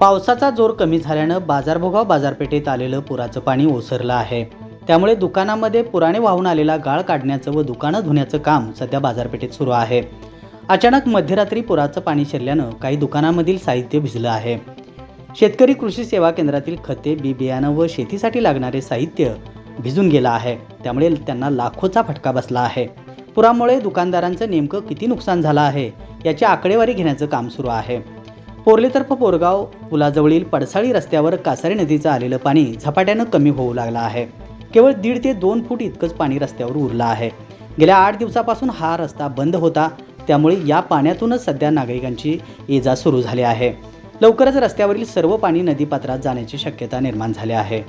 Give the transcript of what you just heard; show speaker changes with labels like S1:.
S1: पावसाचा जोर कमी झाल्यानं बाजारभोगाव बाजारपेठेत आलेलं पुराचं पाणी ओसरलं आहे. त्यामुळे दुकानामध्ये पुराने वाहून आलेला गाळ काढण्याचं व दुकानं धुण्याचं काम सध्या बाजारपेठेत सुरू आहे. अचानक मध्यरात्री पुराचं पाणी शिरल्यानं काही दुकानामधील साहित्य भिजलं आहे. शेतकरी कृषी सेवा केंद्रातील खते बी बियाणं व शेतीसाठी लागणारे साहित्य भिजून गेलं आहे. त्यामुळे त्यांना लाखोचा फटका बसला आहे. पुरामुळे दुकानदारांचं नेमकं किती नुकसान झालं आहे याची आकडेवारी घेण्याचं काम सुरू आहे. पोर्लेतर्फ पोरगाव पुलाजवळील पडसाळी रस्त्यावर कासारी नदीचं आलेलं पाणी झपाट्यानं कमी होऊ लागलं आहे. केवळ दीड ते दोन फूट इतकंच पाणी रस्त्यावर उरलं आहे. गेल्या आठ दिवसापासून हा रस्ता बंद होता. त्यामुळे या पाण्यातूनच सध्या नागरिकांची ये जा सुरू झाली आहे. लवकरच रस्त्यावरील सर्व पाणी नदीपात्रात जाण्याची शक्यता निर्माण झाली आहे.